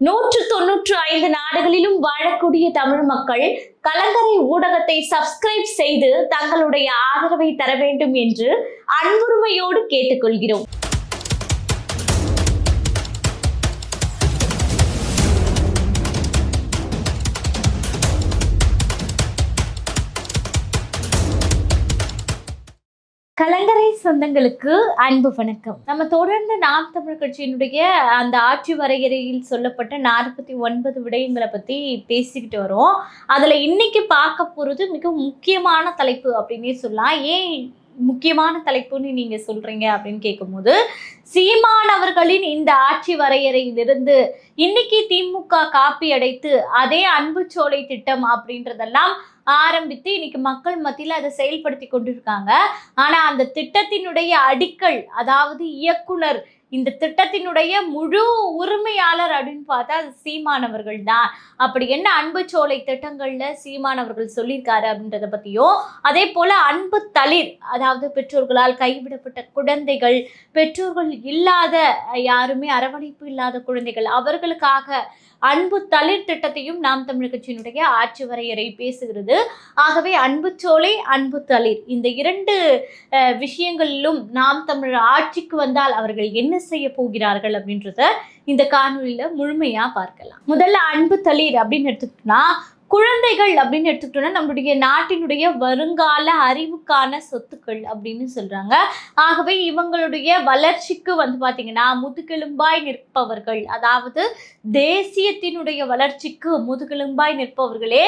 நூற்று தொன்னூற்று ஐந்து நாடுகளிலும் வாழக்கூடிய தமிழ் மக்கள் கலங்கரை ஊடகத்தை சப்ஸ்கிரைப் செய்து தங்களுடைய ஆதரவை தர வேண்டும் என்று அன்புரிமையோடு கேட்டுக்கொள்கிறோம். கலங்கரை சொந்தங்களுக்கு அன்பு வணக்கம். நம்ம தொடர்ந்து நாம் தமிழ் கட்சியினுடைய அந்த ஆட்சி வரையறையில் சொல்லப்பட்ட நாற்பத்தி ஒன்பது விடயங்களை பத்தி பேசிக்கிட்டு வரோம். அதுல இன்னைக்கு பார்க்க போறது மிக முக்கியமான தலைப்பு அப்படின்னே சொல்லலாம். ஏன் முக்கியமான தலைப்புன்னு நீங்க சொல்றீங்க அப்படின்னு கேட்கும்போது சீமானவர்களின் இந்த ஆட்சி வரையறையிலிருந்து இன்னைக்கு திமுக காப்பி அடைத்து அதே அன்புச்சோலை திட்டம் அப்படின்றதெல்லாம் ஆரம்பித்து இன்னைக்கு மக்கள் மத்தியில் அதை செயல்படுத்தி கொண்டிருக்காங்க. ஆனா அந்த திட்டத்தினுடைய அடிக்கல் அதாவது இயக்குனர் இந்த திட்டத்தினுடைய முழு உரிமையாளர் அப்படின்னு பார்த்தா அது சீமானவர்கள் தான். அப்படி என்ன அன்பு சோலை திட்டங்கள்ல சீமானவர்கள் சொல்லியிருக்காரு அப்படின்றத பத்தியும் அதே போல அன்பு தளிர் அதாவது பெற்றோர்களால் கைவிடப்பட்ட குழந்தைகள் பெற்றோர்கள் இல்லாத யாருமே அரவணைப்பு இல்லாத குழந்தைகள் அவர்களுக்காக அன்பு தளிர் திட்டத்தையும் நாம் தமிழ் கட்சியினுடைய ஆட்சி வரையறை பேசுகிறது. ஆகவே அன்பு சோலை அன்பு தளிர். இந்த இரண்டு விஷயங்களிலும் நாம் தமிழ் ஆட்சிக்கு வந்தால் அவர்கள் என்ன செய்ய போகிறார்கள் அப்படின்றத இந்த காணொலியில முழுமையா பார்க்கலாம். முதல்ல அன்பு தளிர் அப்படின்னு எடுத்துக்கிட்டோம்னா குழந்தைகள் அப்படின்னு எடுத்துக்கிட்டோம்னா நம்மளுடைய நாட்டினுடைய வருங்கால அறிவுக்கான சொத்துக்கள் அப்படின்னு சொல்றாங்க. ஆகவே இவங்களுடைய வளர்ச்சிக்கு வந்து பாத்தீங்கன்னா முதுகெலும்பாய் நிற்பவர்கள் அதாவது தேசியத்தினுடைய வளர்ச்சிக்கு முதுகெலும்பாய் நிற்பவர்களே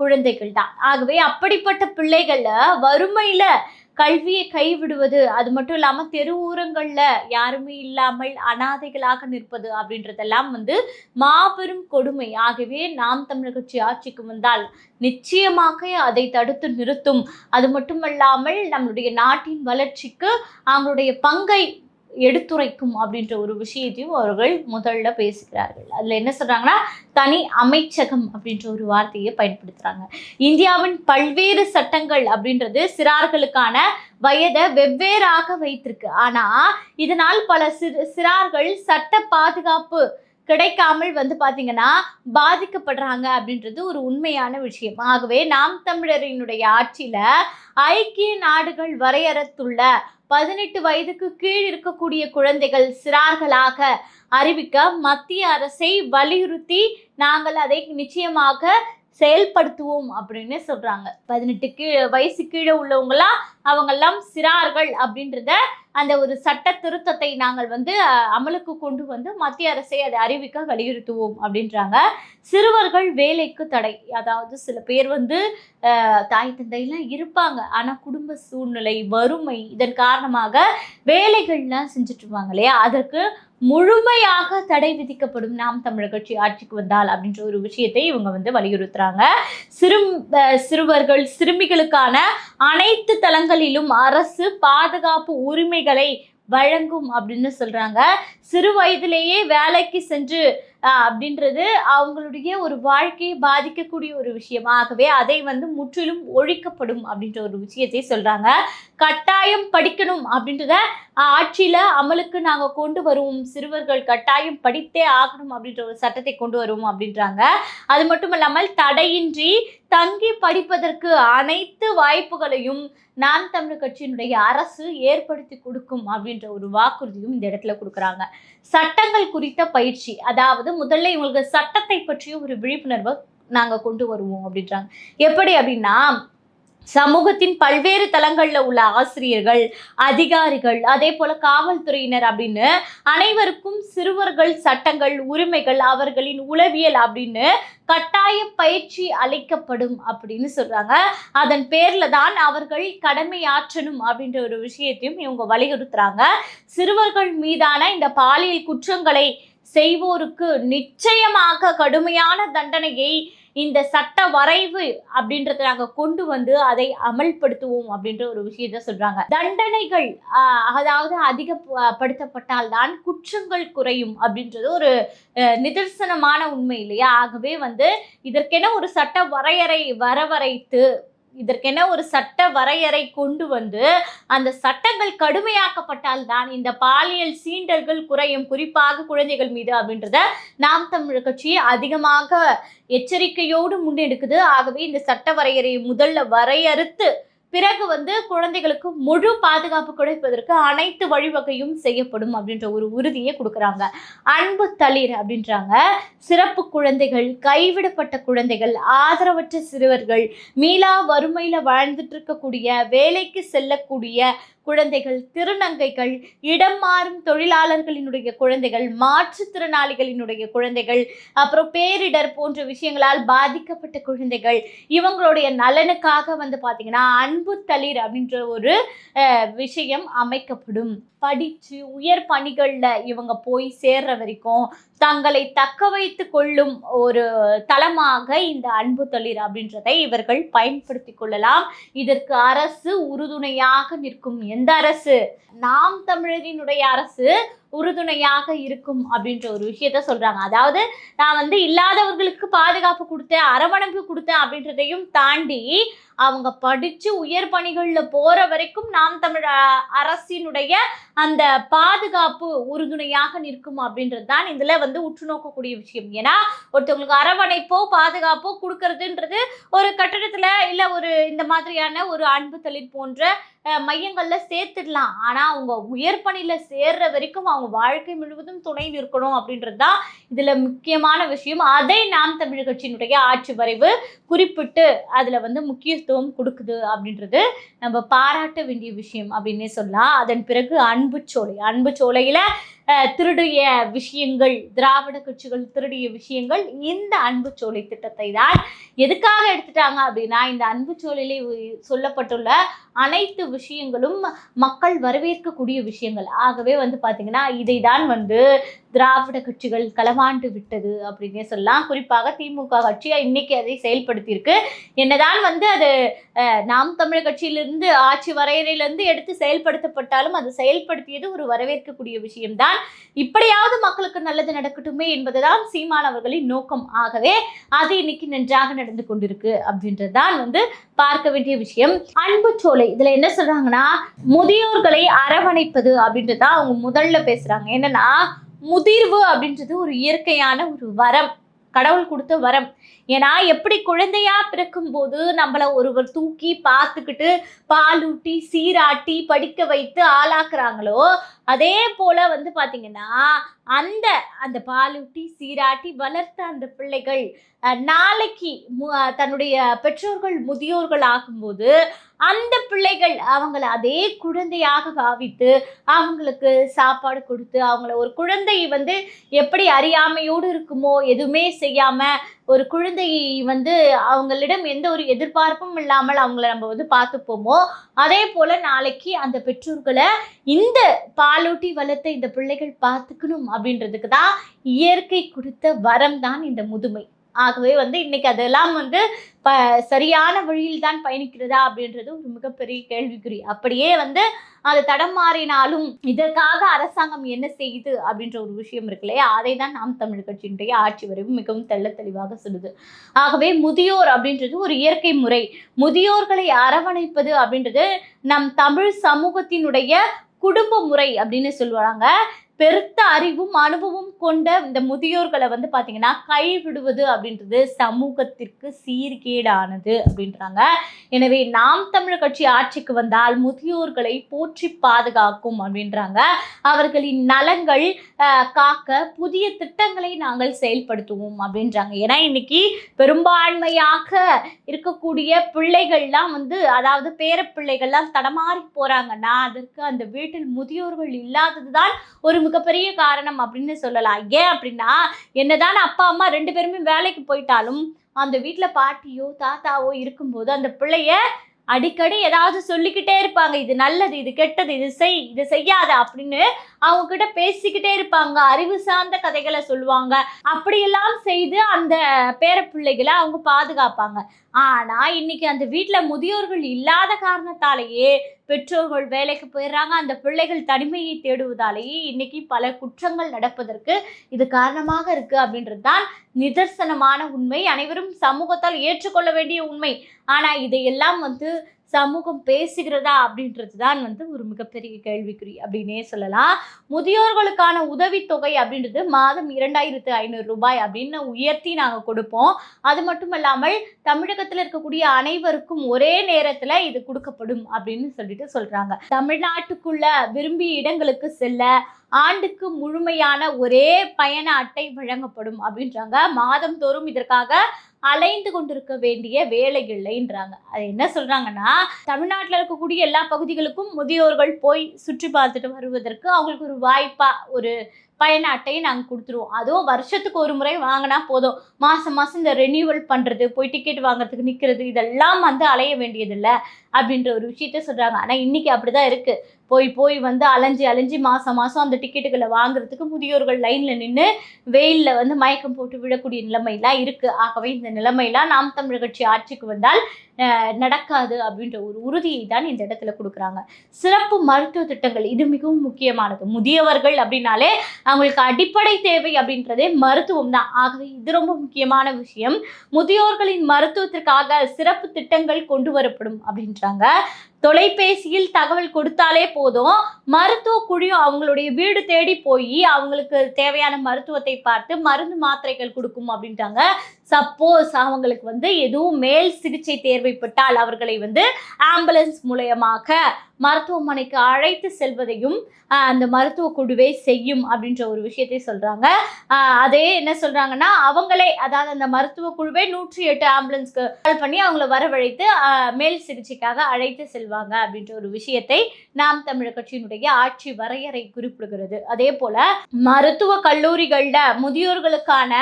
குழந்தைகள் தான். ஆகவே அப்படிப்பட்ட பிள்ளைகளை வறுமையில கல்வியை கைவிடுவது அது மட்டும் இல்லாமல் தெரு யாருமே இல்லாமல் அனாதைகளாக நிற்பது அப்படின்றதெல்லாம் வந்து மாபெரும் கொடுமை. ஆகவே நாம் தமிழர் கட்சி ஆட்சிக்கு வந்தால் நிச்சயமாக அதை தடுத்து நிறுத்தும். அது மட்டுமல்லாமல் நம்மளுடைய நாட்டின் வளர்ச்சிக்கு அவங்களுடைய பங்கை எடுத்துரைக்கும் அப்படின்ற ஒரு விஷயத்தையும் அவர்கள் முதல்ல பேசுகிறார்கள். அதில் என்ன சொல்கிறாங்கன்னா தனி அமைச்சகம் அப்படின்ற ஒரு வார்த்தையை பயன்படுத்துகிறாங்க இந்தியாவின் பல்வேறு சட்டங்கள் அப்படின்றது சிறார்களுக்கான வயதை வெவ்வேறாக வைத்திருக்கு. ஆனால் இதனால் பல சிறு சிறார்கள் சட்ட பாதுகாப்பு கிடைக்காமல் வந்து பார்த்தீங்கன்னா பாதிக்கப்படுறாங்க அப்படின்றது ஒரு உண்மையான விஷயம். ஆகவே நாம் தமிழரினுடைய ஆட்சியில் ஐக்கிய நாடுகள் வரையறுத்துள்ள பதினெட்டு வயதுக்கு கீழ் இருக்கக்கூடிய குழந்தைகள் சிறார்களாக அறிவிக்க மத்திய அரசை வலியுறுத்தி நாங்கள் அதை நிச்சயமாக செயல்படுத்துவோம் அப்படின்னு சொல்றாங்க. பதினெட்டு கீழே வயசு கீழே உள்ளவங்களாம் அவங்கெல்லாம் சிறார்கள் அப்படின்றத அந்த ஒரு சட்ட திருத்தத்தை நாங்கள் வந்து அமலுக்கு கொண்டு வந்து மத்திய அரசை அதை அறிவிக்க வலியுறுத்துவோம் அப்படின்றாங்க. சிறுவர்கள் வேலைக்கு தடை. அதாவது சில பேர் வந்து தாய் தந்தையெல்லாம் இருப்பாங்க. ஆனால் குடும்ப சூழ்நிலை வறுமை இதன் காரணமாக வேலைகள்லாம் செஞ்சுட்டு இருப்பாங்க இல்லையா? அதற்கு முழுமையாக தடை விதிக்கப்படும் நாம் தமிழர் கட்சி ஆட்சிக்கு வந்தால் அப்படின்ற ஒரு விஷயத்தை இவங்க வந்து வலியுறுத்துறாங்க. சிறு அஹ், சிறுவர்கள் சிறுமிகளுக்கான அனைத்து தளங்களிலும் அரசு பாதுகாப்பு உரிமைகளை வழங்கும் அப்படின்னு சொல்றாங்க. சிறு வயதிலேயே வேலைக்கு சென்று அப்படின்றது அவங்களுடைய ஒரு வாழ்க்கையை பாதிக்கக்கூடிய ஒரு விஷயமாகவே அதை வந்து முற்றிலும் ஒழிக்கப்படும் அப்படின்ற ஒரு விஷயத்தை சொல்றாங்க. கட்டாயம் படிக்கணும் அப்படின்றத ஆட்சியில் ஆட்சியில அமலுக்கு நாங்கள் கொண்டு வருவோம். சிறுவர்கள் கட்டாயம் படித்தே ஆகணும் அப்படின்ற ஒரு சட்டத்தை கொண்டு வருவோம் அப்படின்றாங்க. அது மட்டும் இல்லாமல் தடையின்றி தங்கி படிப்பதற்கு அனைத்து வாய்ப்புகளையும் நாம் தமிழ் கட்சியினுடைய அரசு ஏற்படுத்தி கொடுக்கும் அப்படின்ற ஒரு வாக்குறுதியும் இந்த இடத்துல கொடுக்குறாங்க. சட்டங்கள் குறித்த பயிற்சி அதாவது முதல்ல இவங்களுக்கு சட்டத்தை பற்றிய ஒரு விழிப்புணர்வை நாங்க கொண்டு வருவோம் அப்படின்றாங்க. எப்படி அப்படின்னா சமூகத்தின் பல்வேறு தளங்கள்ல உள்ள ஆசிரியர்கள் அதிகாரிகள் அதே போல காவல்துறையினர் அப்படின்னு அனைவருக்கும் சிறுவர்கள் சட்டங்கள் உரிமைகள் அவர்களின் உளவியல் அப்படின்னு கட்டாய பயிற்சி அளிக்கப்படும் அப்படின்னு சொல்றாங்க. அதன் பேர்ல தான் அவர்கள் கடமையாற்றணும் அப்படின்ற ஒரு விஷயத்தையும் இவங்க வலியுறுத்துறாங்க. சிறுவர்கள் மீதான இந்த பாலியல் குற்றங்களை செய்வோருக்கு நிச்சயமாக கடுமையான தண்டனையை இந்த சட்ட வரைவு அப்படின்றத நாங்கள் கொண்டு வந்து அதை அமல்படுத்துவோம் அப்படின்ற ஒரு விஷயத்த சொல்றாங்க. தண்டனைகள் அதாவது அதிகப்படுத்தப்பட்டால் தான் குற்றங்கள் குறையும் அப்படின்றது ஒரு நிதர்சனமான உண்மை இல்லையா? ஆகவே வந்து இதற்கென ஒரு சட்ட வரையறை வரவரைத்து இதற்கென ஒரு சட்ட வரையறை கொண்டு வந்து அந்த சட்டங்கள் கடுமையாக்கப்பட்டால் தான் இந்த பாலியல் சீண்டல்கள் குறையும். குறிப்பாக குழந்தைகள் மீது அப்படின்றத நாம் தமிழர் கட்சி அதிகமாக எச்சரிக்கையோடு முன்னெடுக்குது. ஆகவே இந்த சட்ட வரையறையை முதல்ல வரையறுத்து பிறகு வந்து குழந்தைகளுக்கு முழு பாதுகாப்பு கிடைப்பதற்கு அனைத்து வழிவகையும் செய்யப்படும் அப்படின்ற ஒரு உறுதியை கொடுக்குறாங்க. அன்பு தளிர் அப்படின்றாங்க. சிறப்பு குழந்தைகள் கைவிடப்பட்ட குழந்தைகள் ஆதரவற்ற சிறுவர்கள் மீளா வறுமையில் வாழ்ந்துட்டு இருக்கக்கூடிய வேலைக்கு செல்லக்கூடிய குழந்தைகள் திருநங்கைகள் இடம் மாறும் தொழிலாளர்களினுடைய குழந்தைகள் மாற்றுத்திறனாளிகளினுடைய குழந்தைகள் அப்புறம் பேரிடர் போன்ற விஷயங்களால் பாதிக்கப்பட்ட குழந்தைகள் இவங்களுடைய நலனுக்காக வந்து பார்த்தீங்கன்னா அன்பு தளிர் அப்படின்ற ஒரு விஷயம் அமைக்கப்படும். படித்து உயர் பணிகளில் இவங்க போய் சேர்ற வரைக்கும் தங்களை தக்க வைத்து கொள்ளும் ஒரு தளமாக இந்த அன்பு தளிர் அப்படின்றதை இவர்கள் பயன்படுத்தி கொள்ளலாம். இதற்கு அரசு உறுதுணையாக நிற்கும் எந்த அரசு? நாம் தமிழரினுடைய அரசு உறுதுணையாக இருக்கும் அப்படின்ற ஒரு விஷயத்த சொல்றாங்க. அதாவது நான் வந்து இல்லாதவர்களுக்கு பாதுகாப்பு கொடுத்தேன் அரவணைப்பு கொடுத்தேன் அப்படின்றதையும் தாண்டி அவங்க படிச்சு உயர் பணிகளில் போற வரைக்கும் நாம் தமிழ் அரசினுடைய அந்த பாதுகாப்பு உறுதுணையாக நிற்கும் அப்படின்றது தான் இதுல வந்து உற்று நோக்கக்கூடிய விஷயம். ஏன்னா ஒருத்தவங்களுக்கு அரவணைப்போ பாதுகாப்போ கொடுக்கறதுன்றது ஒரு கட்டடத்தில் இல்ல ஒரு இந்த மாதிரியான ஒரு அன்பு தளிர் போன்ற மையங்களில் சேர்த்துடலாம். ஆனால் அவங்க உயர்பணியில் சேர்ற வரைக்கும் அவங்க வாழ்க்கை முழுவதும் துணை நிற்கணும் அப்படின்றது தான் இதில் முக்கியமான விஷயம். அதை நாம் தமிழ் கட்சியினுடைய ஆட்சி வரைவு குறிப்பிட்டு அதில் வந்து முக்கியத்துவம் கொடுக்குது அப்படின்றது நம்ம பாராட்ட வேண்டிய விஷயம் அப்படின்னே சொல்லலாம். அதன் பிறகு அன்பு சோலை. அன்பு சோலையில் திருடிய விஷயங்கள் திராவிட கட்சிகள் திருடிய விஷயங்கள் இந்த அன்பு சோலை திட்டத்தை தான் எதுக்காக எடுத்துட்டாங்க அப்படின்னா இந்த அன்பு சோலையிலே சொல்லப்பட்டுள்ள அனைத்து விஷயங்களும் மக்கள் வரவேற்கக்கூடிய விஷயங்கள். ஆகவே வந்து பார்த்தீங்கன்னா இதை தான் வந்து திராவிட கட்சிகள் களவாண்டு விட்டது அப்படின்னே சொல்லலாம். குறிப்பாக திமுக கட்சியாக இன்னைக்கு அதை செயல்படுத்தியிருக்கு. என்னதான் வந்து அது அஹ், நாம் தமிழர் கட்சியிலிருந்து ஆட்சி வரையறையிலிருந்து எடுத்து செயல்படுத்தப்பட்டாலும் அது செயல்படுத்தியது ஒரு வரவேற்கக்கூடிய விஷயம்தான். இப்படியாவது மக்களுக்கு நல்லது நடக்கட்டுமே என்பதுதான் சீமான் அவர்களின் நோக்கம். ஆகவே அது இன்னைக்கு நன்றாக நடந்து கொண்டிருக்கு அப்படின்றதான் வந்து பார்க்க வேண்டிய விஷயம். அன்பு சோலை இதுல என்ன சொல்றாங்கன்னா முதியோர்களை அரவணைப்பது அப்படின்றதான் அவங்க முதல்ல பேசுறாங்க. என்னன்னா முதிர்வு அப்படின்றது ஒரு இயற்கையான ஒரு வரம். கடவுள் கொடுத்த வரம். ஏன்னா எப்படி குழந்தையா பிறக்கும்போது நம்மள ஒருவர் தூக்கி பார்த்துக்கிட்டு பாலூட்டி சீராட்டி படிக்க வைத்து ஆளாக்குறாங்களோ அதே போல வந்து பார்த்தீங்கன்னா அந்த அந்த பாலூட்டி சீராட்டி வளர்த்த அந்த பிள்ளைகள் நாளைக்கு மு- தன்னுடைய பெற்றோர்கள் முதியோர்கள் ஆகும்போது அந்த பிள்ளைகள் அவங்கள அதே குழந்தையாக பாவித்து அவங்களுக்கு சாப்பாடு கொடுத்து அவங்கள ஒரு குழந்தை வந்து எப்படி அறியாமையோடு இருக்குமோ எதுவுமே செய்யாமல் ஒரு குழந்தை வந்து அவங்களிடம் எந்த ஒரு எதிர்பார்ப்பும் இல்லாமல் அவங்கள நம்ம வந்து பார்த்துப்போமோ அதே போல் நாளைக்கு அந்த பெற்றோர்களை இந்த பாலூட்டி வளர்த்த இந்த பிள்ளைகள் பார்த்துக்கணும் அப்படின்றதுக்கு தான் இயற்கை கொடுத்த வரம் தான் இந்த முதுமை. ஆகவே வந்து இன்னைக்கு அதெல்லாம் வந்து ப சரியான வழியில் தான் பயணிக்கிறதா அப்படின்றது ஒரு மிகப்பெரிய கேள்விக்குறி. அப்படியே வந்து அது தடம் மாறினாலும் இதற்காக அரசாங்கம் என்ன செய்யுது அப்படின்ற ஒரு விஷயம் இருக்கு இல்லையா? அதை தான் நாம் தமிழ் கட்சியினுடைய ஆட்சி வரைவு மிகவும் தெள்ள தெளிவாக சொல்லுது. ஆகவே முதியோர் அப்படின்றது ஒரு இயற்கை முறை. முதியோர்களை அரவணைப்பது அப்படின்றது நம் தமிழ் சமூகத்தினுடைய குடும்ப முறை அப்படின்னு சொல்லுவாங்க. பெருத்த அறிவும் அனுபவம் கொண்ட இந்த முதியோர்களை வந்து பார்த்தீங்கன்னா கைவிடுவது அப்படின்றது சமூகத்திற்கு சீர்கேடானது அப்படின்றாங்க. எனவே நாம் தமிழர் கட்சி ஆட்சிக்கு வந்தால் முதியோர்களை போற்றி பாதுகாக்கும் அப்படின்றாங்க. அவர்களின் நலங்கள் காக்க புதிய திட்டங்களை நாங்கள் செயல்படுத்துவோம் அப்படின்றாங்க. ஏன்னா இன்னைக்கு பெரும்பான்மையாக இருக்கக்கூடிய பிள்ளைகள்லாம் வந்து அதாவது பேர பிள்ளைகள்லாம் தடமாறி போறாங்கன்னா அதற்கு அந்த வீட்டில் முதியோர்கள் இல்லாததுதான் ஒரு மிகப்பெரிய காரணம் அப்படின்னு சொல்லலாம். ஏன் அப்படின்னா என்னதான் அப்பா அம்மா ரெண்டு பேருமே வேலைக்கு போயிட்டாலும் அந்த வீட்டில் பாட்டியோ தாத்தாவோ இருக்கும்போது அந்த பிள்ளைய அடிக்கடி ஏதாவது சொல்லிக்கிட்டே இருப்பாங்க. இது நல்லது இது கெட்டது இது செய் இது செய்யாத அப்படின்னு அவங்க கிட்ட பேசிக்கிட்டே இருப்பாங்க. அறிவு சார்ந்த கதைகளை சொல்லுவாங்க. அப்படியெல்லாம் செய்து அந்த பேர பிள்ளைகளை அவங்க பாதுகாப்பாங்க. ஆனா இன்னைக்கு அந்த வீட்டுல முதியோர்கள் இல்லாத காரணத்தாலேயே பெற்றோர்கள் வேலைக்கு போயிடுறாங்க. அந்த பிள்ளைகள் தனிமையை தேடுவதாலேயே இன்னைக்கு பல குற்றங்கள் நடப்பதற்கு இது காரணமாக இருக்கு அப்படின்றது தான் நிதர்சனமான உண்மை. அனைவரும் சமூகத்தால் ஏற்றுக்கொள்ள வேண்டிய உண்மை. ஆனா இதையெல்லாம் வந்து சமூகம் பேசுகிறதா அப்படின்றது தான் வந்து ஒரு மிகப்பெரிய கேள்விக்குறி அப்படின்னே சொல்லலாம். முதியோர்களுக்கான உதவித்தொகை அப்படின்றது மாதம் இரண்டாயிரத்து ஐநூறு ரூபாய் அப்படின்னு உயர்த்தி நாங்கள் கொடுப்போம். அது மட்டும் இல்லாமல் தமிழகத்தில் இருக்கக்கூடிய அனைவருக்கும் ஒரே நேரத்தில் இது கொடுக்கப்படும் அப்படின்னு சொல்லிட்டு சொல்கிறாங்க தமிழ்நாட்டுக்குள்ள விரும்பிய இடங்களுக்கு செல்ல ஆண்டுக்கு முழுமையான ஒரே பயண அட்டை வழங்கப்படும் அப்படின்றாங்க. மாதந்தோறும் இதற்காக அலைந்து கொண்டிருக்க வேண்டிய வேலை இல்லைன்றாங்க அது என்ன சொல்றாங்கன்னா தமிழ்நாட்டில் இருக்கக்கூடிய எல்லா பகுதிகளுக்கும் முதியோர்கள் போய் சுற்றி பார்த்துட்டு வருவதற்கு அவங்களுக்கு ஒரு வாய்ப்பா ஒரு பயண அட்டையை நாங்கள் கொடுத்துருவோம். அதுவும் வருஷத்துக்கு ஒரு முறை வாங்கினா போதும். மாதம் மாதம் இந்த ரெனியூவல் பண்ணுறது போய் டிக்கெட் வாங்குறதுக்கு நிற்கிறது இதெல்லாம் வந்து அலைய வேண்டியதில்லை அப்படின்ற ஒரு விஷயத்த சொல்கிறாங்க ஆனால் இன்றைக்கி அப்படி தான் இருக்குது போய் போய் வந்து அலைஞ்சி அலைஞ்சு மாதம் மாதம் அந்த டிக்கெட்டுகளை வாங்குறதுக்கு முதியோர்கள் லைனில் நின்று வெயிலில் வந்து மயக்கம் போட்டு விழக்கூடிய நிலைமையெல்லாம் இருக்குது ஆகவே இந்த நிலைமையெல்லாம் நாம் தமிழ் கட்சி ஆட்சிக்கு வந்தால் நடக்காது அப்படின்ற ஒரு உறுதியை தான் இந்த இடத்துல கொடுக்குறாங்க. சிறப்பு மருத்துவ திட்டங்கள் இது மிகவும் முக்கியமானது. முதியவர்கள் அப்படின்னாலே அவங்களுக்கு அடிப்படை தேவை அப்படின்றதே மருத்துவம் தான். ஆகவே இது ரொம்ப முக்கியமான விஷயம். முதியோர்களின் மருத்துவத்திற்காக சிறப்பு திட்டங்கள் கொண்டு வரப்படும் அப்படின்றாங்க. தொலைபேசியில் தகவல் கொடுத்தாலே போதும். மருத்துவ குழியும் அவங்களுடைய வீடு தேடி போய் அவங்களுக்கு தேவையான மருத்துவத்தை பார்த்து மருந்து மாத்திரைகள் கொடுக்கும் அப்படின்ட்டாங்க. சப்போஸ் அவங்களுக்கு வந்து எதுவும் மேல் சிகிச்சை தேர்வைப்பட்டால் அவர்களை வந்து ஆம்புலன்ஸ் மூலயமாக மருத்துவமனைக்கு அழைத்து செல்வதையும் அந்த மருத்துவ குழுவே செய்யும் அப்படின்ற ஒரு விஷயத்தை சொல்றாங்க. ஆஹ், அதே என்ன சொல்றாங்கன்னா அவங்களே அதாவது அந்த மருத்துவ குழுவே நூற்றி எட்டு ஆம்புலன்ஸ்க்கு கால் பண்ணி அவங்கள வரவழைத்து மேல் சிகிச்சைக்காக அழைத்து செல்வாங்க அப்படின்ற ஒரு விஷயத்தை நாம் தமிழர் கட்சியினுடைய ஆட்சி வரையறை குறிப்பிடுகிறது. அதே போல மருத்துவ கல்லூரிகள்ல முதியோர்களுக்கான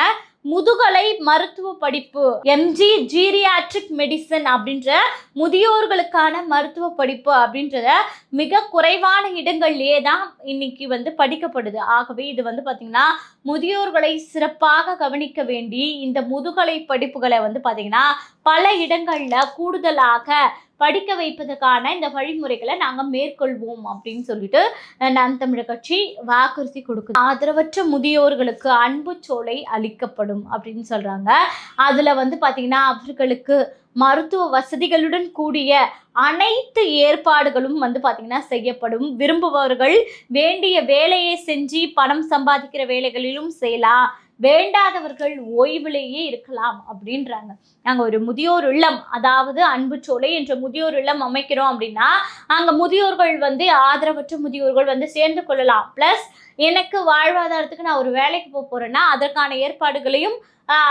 முதுகலை மருத்துவ படிப்பு எம்ஜி ஜீரியாட்ரிக் மெடிசன் அப்படின்ற முதியோர்களுக்கான மருத்துவ படிப்பு அப்படின்றத மிக குறைவான இடங்கள்லேயே தான் இன்னைக்கு வந்து படிக்கப்படுது. ஆகவே இது வந்து பார்த்திங்கன்னா முதியோர்களை சிறப்பாக கவனிக்க வேண்டி இந்த முதுகலை படிப்புகளை வந்து பார்த்திங்கன்னா பல இடங்களில் கூடுதலாக படிக்க வைப்பதற்கான இந்த வழிமுறைகளை நாங்க மேற்கொள்வோம் அப்படின்னு சொல்லிட்டு அஹ், நாம் தமிழர் கட்சி வாக்குறுதி கொடுக்குது. ஆதரவற்ற முதியோர்களுக்கு அன்பு சோலை அளிக்கப்படும் அப்படின்னு சொல்றாங்க. அதுல வந்து பாத்தீங்கன்னா அவர்களுக்கு மருத்துவ வசதிகளுடன் கூடிய அனைத்து ஏற்பாடுகளும் வந்து பாத்தீங்கன்னா செய்யப்படும். விரும்புபவர்கள் வேண்டிய வேலையை செஞ்சு பணம் சம்பாதிக்கிற வேலைகளிலும் செய்யலாம். வேண்டாதவர்கள் ஓய்விலேயே இருக்கலாம் அப்படின்றாங்க. நாங்கள் ஒரு முதியோர் இல்லம் அதாவது அன்பு சோலை என்ற முதியோர் இல்லம் அமைக்கிறோம் அப்படின்னா அங்கே முதியோர்கள் வந்து ஆதரவற்ற முதியோர்கள் வந்து சேர்ந்து கொள்ளலாம். ப்ளஸ் எனக்கு வாழ்வாதாரத்துக்கு நான் ஒரு வேலைக்கு போக போகிறேன்னா அதற்கான ஏற்பாடுகளையும்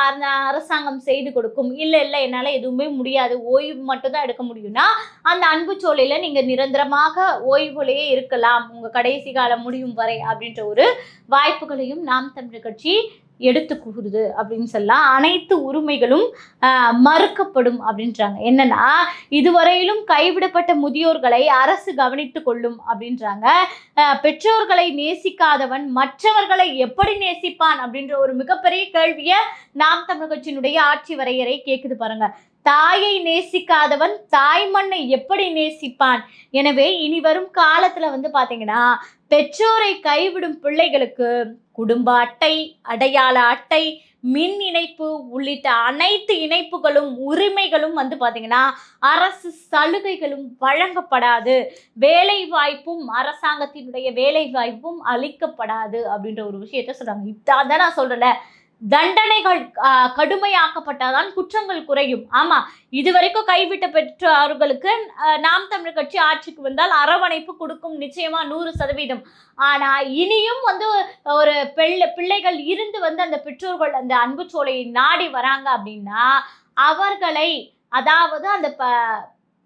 அந்த அரசாங்கம் செய்து கொடுக்கும். இல்லை இல்லை என்னால் எதுவுமே முடியாது. ஓய்வு மட்டும்தான் எடுக்க முடியும்னா அந்த அன்பு சோலையில் நீங்கள் நிரந்தரமாக ஓய்வுலேயே இருக்கலாம். உங்கள் கடைசி காலம் முடியும் வரை அப்படின்ற ஒரு வாய்ப்புகளையும் நாம் தமிழ் கட்சி எடுத்து கூறுது அப்படின்னு சொல்லலாம். அனைத்து உரிமைகளும் மறுக்கப்படும் அப்படின்றாங்க. என்னன்னா இதுவரையிலும் கைவிடப்பட்ட முதியோர்களை அரசு கவனித்து கொள்ளும் அப்படின்றாங்க. பெற்றோர்களை நேசிக்காத நேசிக்காதவன் மற்றவர்களை எப்படி நேசிப்பான் அப்படின்ற ஒரு மிகப்பெரிய கேள்வியை நாம் தமிழ் கட்சியினுடைய ஆட்சி வரையறை கேக்குது பாருங்க. தாயை நேசிக்காதவன் தாய் மண்ணை எப்படி நேசிப்பான்? எனவே இனி வரும் காலத்துல வந்து பாத்தீங்கன்னா பெற்றோரை கைவிடும் பிள்ளைகளுக்கு குடும்ப அட்டை அடையாள அட்டை மின் இணைப்பு உள்ளிட்ட அனைத்து இணைப்புகளும் உரிமைகளும் வந்து பார்த்திங்கன்னா அரசு சலுகைகளும் வழங்கப்படாது. வேலை வாய்ப்பும் அரசாங்கத்தினுடைய வேலை வாய்ப்பும் அளிக்கப்படாது அப்படின்ற ஒரு விஷயத்த சொல்றாங்க. இதான் நான் சொல்கிறேன் தண்டனைகள் கடுமையாக்கப்பட்டால்தான் குற்றங்கள் குறையும். ஆமா இதுவரைக்கும் கைவிட்ட பெற்றோர்களுக்கு நாம் தமிழர் கட்சி ஆட்சிக்கு வந்தால் அரவணைப்பு கொடுக்கும் நிச்சயமா நூறு சதவீதம். ஆனா இனியும் வந்து ஒரு பிள்ளை பிள்ளைகள் இருந்து வந்து அந்த பெற்றோர்கள் அந்த அன்பு சோலையை நாடி வராங்க அப்படின்னா அவர்களை அதாவது அந்த ப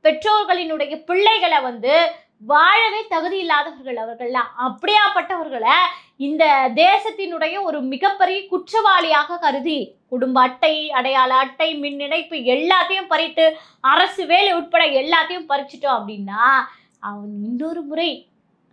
பெற்றோர்களினுடைய பிள்ளைகளை வந்து வாழவே தகுதி இல்லாதவர்கள் அவர்கள்லாம் அப்படியாப்பட்டவர்களை இந்த தேசத்தினுடைய ஒரு மிகப்பெரிய குற்றவாளியாக கருதி குடும்ப அட்டை அடையாள அட்டை மின் இணைப்பு எல்லாத்தையும் பறித்து அரசு வேலை உட்பட எல்லாத்தையும் பறிச்சிட்டோம் அப்படின்னா அவன் இன்னொரு முறை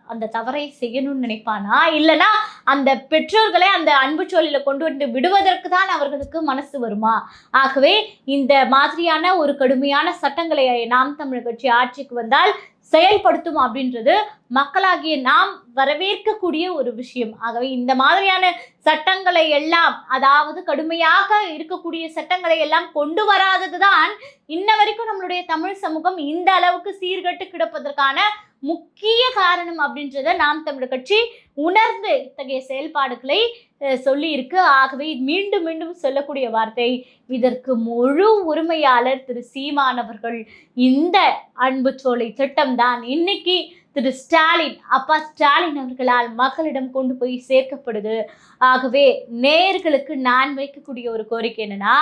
அந்த தவறை செய்யணும்னு நினைப்பானா? இல்லைன்னா அந்த பெற்றோர்களை அந்த அன்பு சோழில கொண்டு வந்து விடுவதற்கு தான் அவர்களுக்கு மனசு வருமா? ஆகவே இந்த மாதிரியான ஒரு கடுமையான சட்டங்களை நாம் தமிழ் கட்சி ஆட்சிக்கு வந்தால் செயல்படுத்தும் அப்படின்றது மக்களாகிய நாம் வரவேற்கக்கூடிய ஒரு விஷயம். ஆகவே இந்த மாதிரியான சட்டங்களை எல்லாம் அதாவது கடுமையாக இருக்கக்கூடிய சட்டங்களை எல்லாம் கொண்டு வராதது தான் இன்ன வரைக்கும் நம்மளுடைய தமிழ் சமூகம் இந்த அளவுக்கு சீர்கட்டு கிடப்பதற்கான முக்கிய காரணம் அப்படின்றத நாம் தமிழர் கட்சி உணர்ந்து இத்தகைய செயல்பாடுகளை சொல்லியிருக்கு. ஆகவே மீண்டும் மீண்டும் சொல்லக்கூடிய வார்த்தை இதற்கு முழு உரிமையாளர் திரு. சீமானவர்கள் இந்த அன்பு சோலை திட்டம்தான் இன்னைக்கு திரு. ஸ்டாலின் அப்பா ஸ்டாலின் அவர்களால் மக்களிடம் கொண்டு போய் சேர்க்கப்படுது. ஆகவே நேர்களுக்கு நான் வைக்கக்கூடிய ஒரு கோரிக்கை என்னன்னா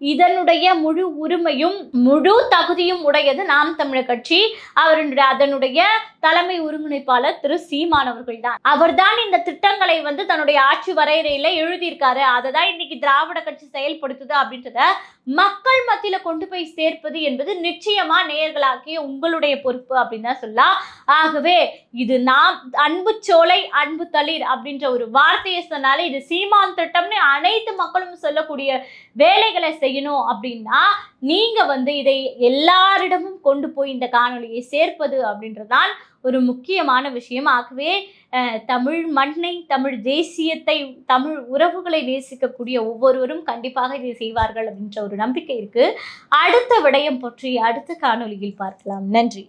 இதனுடைய முழு உரிமையும் முழு தகுதியும் உடையது நாம் தமிழர் கட்சி. அவருடைய அதனுடைய தலைமை ஒருங்கிணைப்பாளர் திரு சீமான் அவர்கள் தான் அவர்தான் இந்த திட்டங்களை வந்து தன்னுடைய ஆட்சி வரையறையில எழுதியிருக்காரு. அதை தான் இன்னைக்கு திராவிட கட்சி செயல்படுத்துது அப்படின்றத மக்கள் மத்தியில கொண்டு போய் சேர்ப்பது என்பது நிச்சயமா நேர்களாக்கிய உங்களுடைய பொறுப்பு அப்படின்னு தான் சொல்லலாம். ஆகவே இது நாம் அன்பு சோலை அன்பு தளிர் அப்படின்ற ஒரு வார்த்தையை சொன்னாலே இது சீமான் திட்டம்னு அனைத்து மக்களும் சொல்லக்கூடிய வேலைகளை செய்யணும் அப்படின்னா நீங்கள் வந்து இதை எல்லாரிடமும் கொண்டு போய் இந்த காணொலியை சேர்ப்பது அப்படின்றதான் ஒரு முக்கியமான விஷயம். ஆகவே தமிழ் மண்ணை தமிழ் தேசியத்தை தமிழ் உறவுகளை நேசிக்கக்கூடிய ஒவ்வொருவரும் கண்டிப்பாக இதை செய்வார்கள் அப்படின்ற ஒரு நம்பிக்கை இருக்கு. அடுத்த விடயம் பற்றி அடுத்த காணொளியில் பார்க்கலாம். நன்றி.